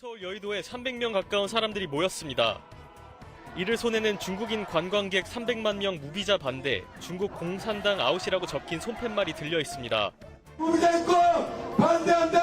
서울 여의도에 300명 가까운 사람들이 모였습니다. 이를 손에는 중국인 관광객 300만 명 무비자 반대, 중국 공산당 아웃이라고 적힌 손팻말이 들려 있습니다. 무비자유권 반대한다!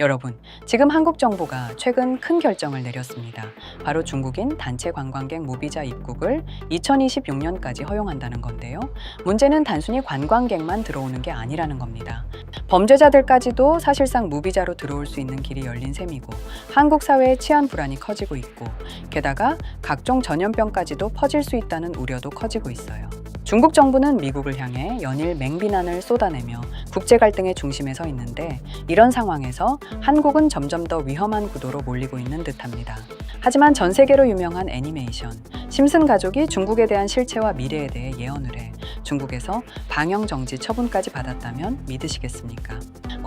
여러분, 지금 한국 정부가 최근 큰 결정을 내렸습니다. 바로 중국인 단체 관광객 무비자 입국을 2026년까지 허용한다는 건데요. 문제는 단순히 관광객만 들어오는 게 아니라는 겁니다. 범죄자들까지도 사실상 무비자로 들어올 수 있는 길이 열린 셈이고 한국 사회의 치안 불안이 커지고 있고 게다가 각종 전염병까지도 퍼질 수 있다는 우려도 커지고 있어요. 중국 정부는 미국을 향해 연일 맹비난을 쏟아내며 국제 갈등의 중심에 서 있는데 이런 상황에서 한국은 점점 더 위험한 구도로 몰리고 있는 듯합니다. 하지만 전 세계로 유명한 애니메이션 심슨 가족이 중국에 대한 실체와 미래에 대해 예언을 해 중국에서 방영 정지 처분까지 받았다면 믿으시겠습니까?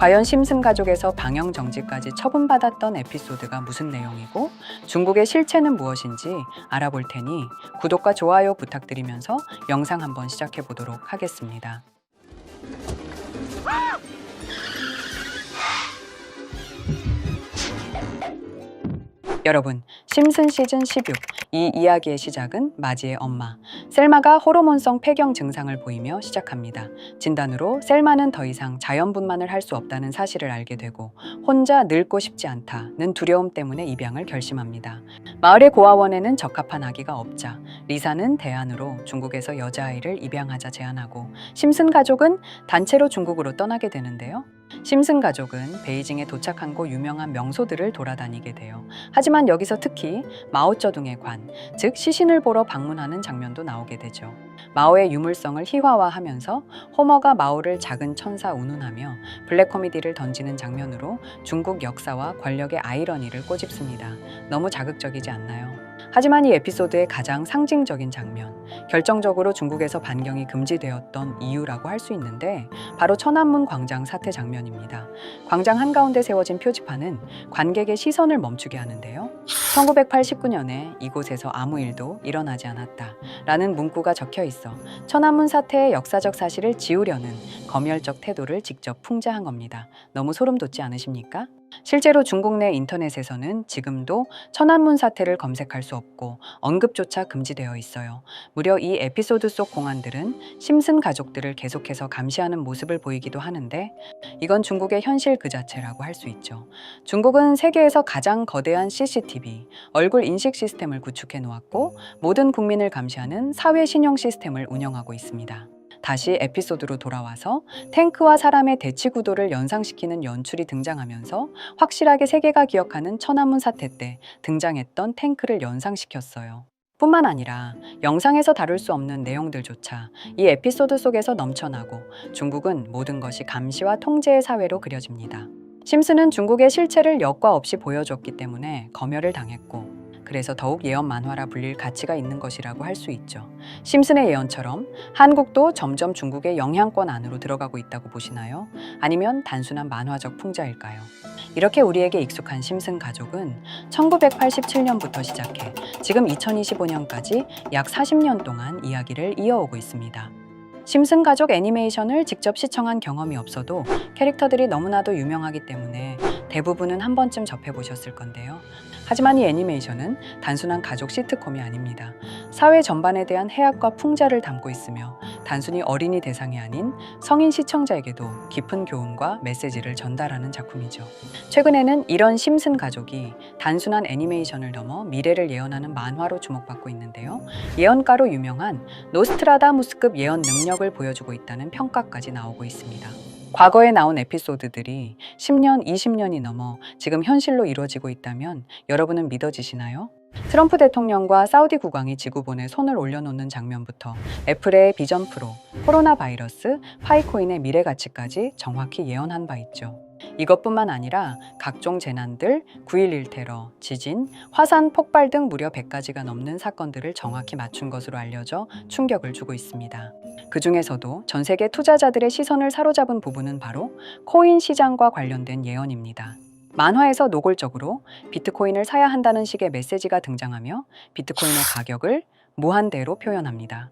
과연 심슨 가족에서 방영 정지까지 처분받았던 에피소드가 무슨 내용이고 중국의 실체는 무엇인지 알아볼 테니 구독과 좋아요 부탁드리면서 영상 한번 시작해 보도록 하겠습니다. 여러분, 심슨 시즌 16. 이 이야기의 시작은 마지의 엄마. 셀마가 호르몬성 폐경 증상을 보이며 시작합니다. 진단으로 셀마는 더 이상 자연분만을 할 수 없다는 사실을 알게 되고 혼자 늙고 싶지 않다는 두려움 때문에 입양을 결심합니다. 마을의 고아원에는 적합한 아기가 없자 리사는 대안으로 중국에서 여자아이를 입양하자 제안하고 심슨 가족은 단체로 중국으로 떠나게 되는데요. 심슨 가족은 베이징에 도착한 곳 유명한 명소들을 돌아다니게 돼요. 하지만 여기서 특히 마오쩌둥의 관, 즉 시신을 보러 방문하는 장면도 나오게 되죠. 마오의 유물성을 희화화하면서 호머가 마오를 작은 천사 운운하며 블랙 코미디를 던지는 장면으로 중국 역사와 권력의 아이러니를 꼬집습니다. 너무 자극적이지 않나요? 하지만 이 에피소드의 가장 상징적인 장면, 결정적으로 중국에서 반경이 금지되었던 이유라고 할 수 있는데 바로 천안문 광장 사태 장면입니다. 광장 한가운데 세워진 표지판은 관객의 시선을 멈추게 하는데요. 1989년에 이곳에서 아무 일도 일어나지 않았다. 라는 문구가 적혀 있어 천안문 사태의 역사적 사실을 지우려는 검열적 태도를 직접 풍자한 겁니다. 너무 소름 돋지 않으십니까? 실제로 중국 내 인터넷에서는 지금도 천안문 사태를 검색할 수 없고 언급조차 금지되어 있어요. 무려 이 에피소드 속 공안들은 심슨 가족들을 계속해서 감시하는 모습을 보이기도 하는데 이건 중국의 현실 그 자체라고 할 수 있죠. 중국은 세계에서 가장 거대한 CCTV, 얼굴 인식 시스템을 구축해 놓았고 모든 국민을 감시하는 사회 신용 시스템을 운영하고 있습니다. 다시 에피소드로 돌아와서 탱크와 사람의 대치 구도를 연상시키는 연출이 등장하면서 확실하게 세계가 기억하는 천안문 사태 때 등장했던 탱크를 연상시켰어요. 뿐만 아니라 영상에서 다룰 수 없는 내용들조차 이 에피소드 속에서 넘쳐나고 중국은 모든 것이 감시와 통제의 사회로 그려집니다. 심슨은 중국의 실체를 여과 없이 보여줬기 때문에 검열을 당했고 그래서 더욱 예언 만화라 불릴 가치가 있는 것이라고 할 수 있죠. 심슨의 예언처럼 한국도 점점 중국의 영향권 안으로 들어가고 있다고 보시나요? 아니면 단순한 만화적 풍자일까요? 이렇게 우리에게 익숙한 심슨 가족은 1987년부터 시작해 지금 2025년까지 약 40년 동안 이야기를 이어오고 있습니다. 심슨 가족 애니메이션을 직접 시청한 경험이 없어도 캐릭터들이 너무나도 유명하기 때문에 대부분은 한 번쯤 접해보셨을 건데요. 하지만 이 애니메이션은 단순한 가족 시트콤이 아닙니다. 사회 전반에 대한 해악과 풍자를 담고 있으며 단순히 어린이 대상이 아닌 성인 시청자에게도 깊은 교훈과 메시지를 전달하는 작품이죠. 최근에는 이런 심슨 가족이 단순한 애니메이션을 넘어 미래를 예언하는 만화로 주목받고 있는데요. 예언가로 유명한 노스트라다무스급 예언 능력을 보여주고 있다는 평가까지 나오고 있습니다. 과거에 나온 에피소드들이 10년, 20년이 넘어 지금 현실로 이루어지고 있다면 여러분은 믿어지시나요? 트럼프 대통령과 사우디 국왕이 지구본에 손을 올려놓는 장면부터 애플의 비전 프로, 코로나 바이러스, 파이코인의 미래 가치까지 정확히 예언한 바 있죠. 이것뿐만 아니라 각종 재난들, 9.11 테러, 지진, 화산 폭발 등 무려 100가지가 넘는 사건들을 정확히 맞춘 것으로 알려져 충격을 주고 있습니다. 그 중에서도 전 세계 투자자들의 시선을 사로잡은 부분은 바로 코인 시장과 관련된 예언입니다. 만화에서 노골적으로 비트코인을 사야 한다는 식의 메시지가 등장하며 비트코인의 가격을 무한대로 표현합니다.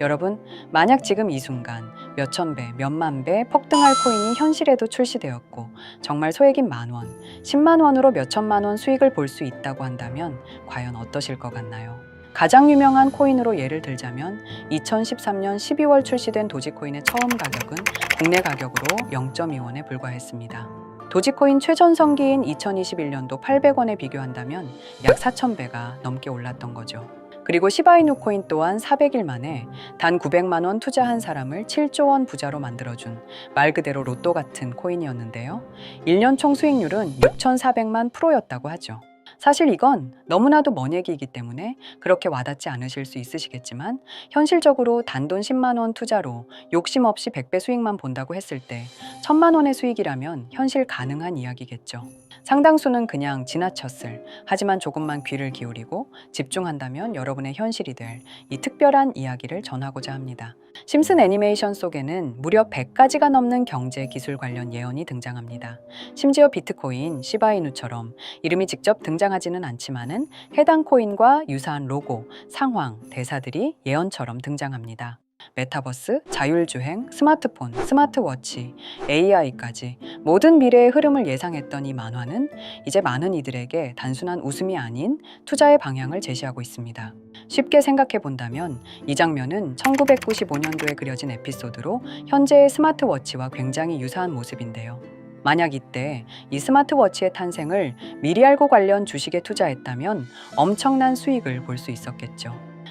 여러분, 만약 지금 이 순간 몇천 배, 몇만 배 폭등할 코인이 현실에도 출시되었고 정말 소액인 만 원, 10만 원으로 몇천만 원 수익을 볼 수 있다고 한다면 과연 어떠실 것 같나요? 가장 유명한 코인으로 예를 들자면 2013년 12월 출시된 도지코인의 처음 가격은 국내 가격으로 0.2원에 불과했습니다. 도지코인 최전성기인 2021년도 800원에 비교한다면 약 4,000배가 넘게 올랐던 거죠. 그리고 시바이누 코인 또한 400일 만에 단 900만 원 투자한 사람을 7조 원 부자로 만들어준 말 그대로 로또 같은 코인이었는데요. 1년 총 수익률은 6,400만 프로였다고 하죠. 사실 이건 너무나도 먼 얘기이기 때문에 그렇게 와닿지 않으실 수 있으시겠지만 현실적으로 단돈 10만 원 투자로 욕심 없이 100배 수익만 본다고 했을 때 1000만 원의 수익이라면 현실 가능한 이야기겠죠. 상당수는 그냥 지나쳤을 하지만 조금만 귀를 기울이고 집중한다면 여러분의 현실이 될 이 특별한 이야기를 전하고자 합니다. 심슨 애니메이션 속에는 무려 100가지가 넘는 경제 기술 관련 예언이 등장합니다. 심지어 비트코인, 시바이누처럼 이름이 직접 등장하지는 않지만은 해당 코인과 유사한 로고, 상황, 대사들이 예언처럼 등장합니다. 메타버스, 자율주행, 스마트폰, 스마트워치, AI까지 모든 미래의 흐름을 예상했던 이 만화는 이제 많은 이들에게 단순한 웃음이 아닌 투자의 방향을 제시하고 있습니다. 쉽게 생각해 본다면 이 장면은 1995년도에 그려진 에피소드로 현재의 스마트워치와 굉장히 유사한 모습인데요. 만약 이때 이 스마트워치의 탄생을 미리 알고 관련 주식에 투자했다면 엄청난 수익을 볼 수 있었겠죠.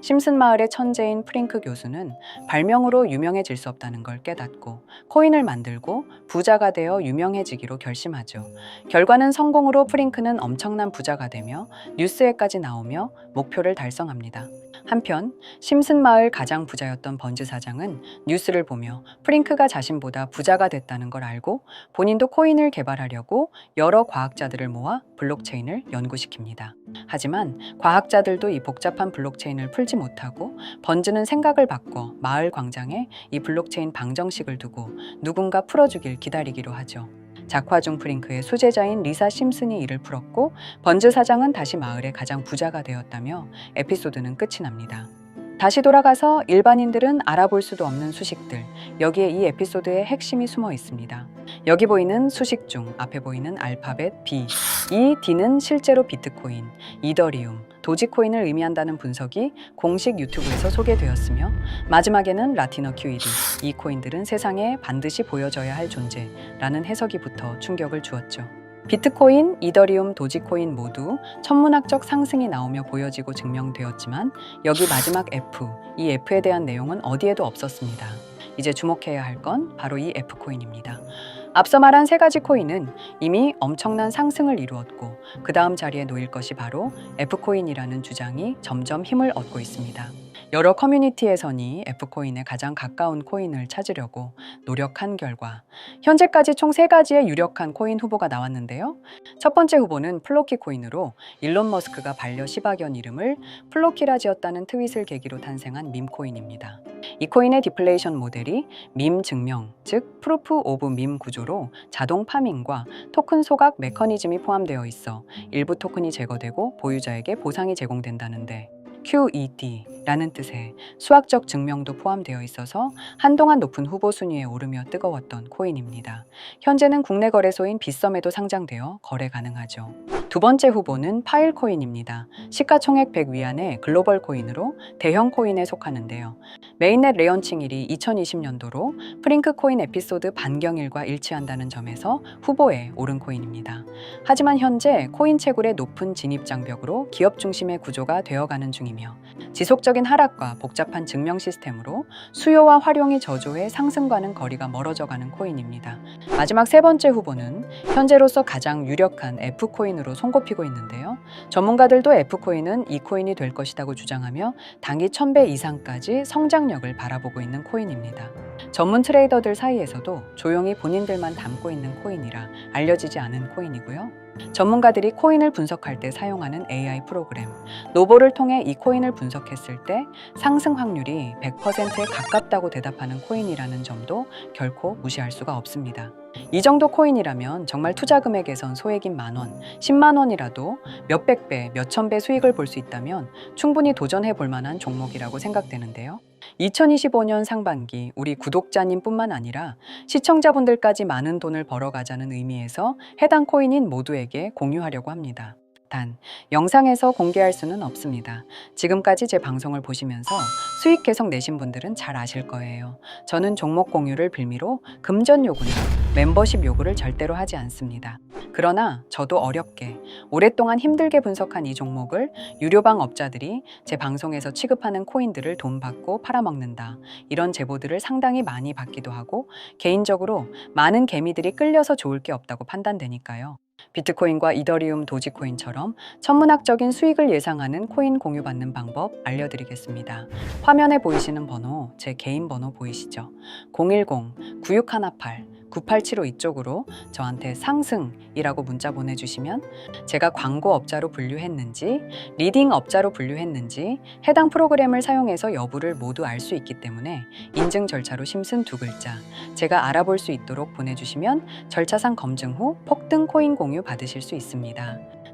심슨 마을의 천재인 프링크 교수는 발명으로 유명해질 수 없다는 걸 깨닫고 코인을 만들고 부자가 되어 유명해지기로 결심하죠. 결과는 성공으로 프링크는 엄청난 부자가 되며 뉴스에까지 나오며 목표를 달성합니다. 한편 심슨 마을 가장 부자였던 번즈 사장은 뉴스를 보며 프링크가 자신보다 부자가 됐다는 걸 알고 본인도 코인을 개발하려고 여러 과학자들을 모아 블록체인을 연구시킵니다. 하지만 과학자들도 이 복잡한 블록체인을 풀지 못하고 번즈는 생각을 바꿔 마을 광장에 이 블록체인 방정식을 두고 누군가 풀어주길 기다리기로 하죠. 작화 중 프링크의 수제자인 리사 심슨이 이를 풀었고 번즈 사장은 다시 마을의 가장 부자가 되었다며 에피소드는 끝이 납니다. 다시 돌아가서 일반인들은 알아볼 수도 없는 수식들, 여기에 이 에피소드의 핵심이 숨어 있습니다. 여기 보이는 수식 중 앞에 보이는 알파벳 B, 이 D는 실제로 비트코인, 이더리움, 도지코인을 의미한다는 분석이 공식 유튜브에서 소개되었으며 마지막에는 라티너 QED, 이 코인들은 세상에 반드시 보여져야 할 존재라는 해석이 붙어 충격을 주었죠. 비트코인, 이더리움, 도지코인 모두 천문학적 상승이 나오며 보여지고 증명되었지만 여기 마지막 F, 이 F에 대한 내용은 어디에도 없었습니다. 이제 주목해야 할 건 바로 이 F코인입니다. 앞서 말한 세 가지 코인은 이미 엄청난 상승을 이루었고 그 다음 자리에 놓일 것이 바로 F코인이라는 주장이 점점 힘을 얻고 있습니다. 여러 커뮤니티에서니 F코인에 가장 가까운 코인을 찾으려고 노력한 결과 현재까지 총 세 가지의 유력한 코인 후보가 나왔는데요. 첫 번째 후보는 플로키 코인으로 일론 머스크가 반려 시바견 이름을 플로키라 지었다는 트윗을 계기로 탄생한 밈코인입니다. 이 코인의 디플레이션 모델이 밈 증명, 즉 프루프 오브 밈 구조로 자동 파밍과 토큰 소각 메커니즘이 포함되어 있어 일부 토큰이 제거되고 보유자에게 보상이 제공된다는데 QED라는 뜻의 수학적 증명도 포함되어 있어서 한동안 높은 후보 순위에 오르며 뜨거웠던 코인입니다. 현재는 국내 거래소인 빗썸에도 상장되어 거래 가능하죠. 두 번째 후보는 파일코인입니다. 시가총액 100 위안의 글로벌 코인으로 대형 코인에 속하는데요. 메인넷 레언칭일이 2020년도로 프링크 코인 에피소드 반경일과 일치한다는 점에서 후보에 오른 코인입니다. 하지만 현재 코인 채굴의 높은 진입 장벽으로 기업 중심의 구조가 되어가는 중이며 지속적인 하락과 복잡한 증명 시스템으로 수요와 활용이 저조해 상승과는 거리가 멀어져가는 코인입니다. 마지막 세 번째 후보는 현재로서 가장 유력한 F코인으로 손꼽히고 있는데요. 전문가들도 F코인은 이 코인이 될 것이라고 주장하며 단기 1000배 이상까지 성장력을 바라보고 있는 코인입니다. 전문 트레이더들 사이에서도 조용히 본인들만 담고 있는 코인이라 알려지지 않은 코인이고요. 전문가들이 코인을 분석할 때 사용하는 AI 프로그램 노보를 통해 이 코인을 분석했을 때 상승 확률이 100%에 가깝다고 대답하는 코인이라는 점도 결코 무시할 수가 없습니다. 이 정도 코인이라면 정말 투자 금액에선 소액인 만 원, 10만 원이라도 몇백 배, 몇천 배 수익을 볼 수 있다면 충분히 도전해 볼 만한 종목이라고 생각되는데요. 2025년 상반기 우리 구독자님뿐만 아니라 시청자분들까지 많은 돈을 벌어가자는 의미에서 해당 코인인 모두에게 공유하려고 합니다. 단, 영상에서 공개할 수는 없습니다. 지금까지 제 방송을 보시면서 수익 계속 내신 분들은 잘 아실 거예요. 저는 종목 공유를 빌미로 금전 요구나 멤버십 요구를 절대로 하지 않습니다. 그러나 저도 어렵게 오랫동안 힘들게 분석한 이 종목을 유료방 업자들이 제 방송에서 취급하는 코인들을 돈 받고 팔아먹는다. 이런 제보들을 상당히 많이 받기도 하고 개인적으로 많은 개미들이 끌려서 좋을 게 없다고 판단되니까요. 비트코인과 이더리움, 도지코인처럼 천문학적인 수익을 예상하는 코인 공유받는 방법 알려드리겠습니다. 화면에 보이시는 번호, 제 개인 번호 보이시죠? 010-9618 9875 이쪽으로 저한테 상승이라고 문자 보내주시면 제가 광고 업자로 분류했는지 리딩 업자로 분류했는지 해당 프로그램을 사용해서 여부를 모두 알 수 있기 때문에 인증 절차로 심슨 두 글자 제가 알아볼 수 있도록 보내주시면 절차상 검증 후 폭등 코인 공유 받으실 수 있습니다.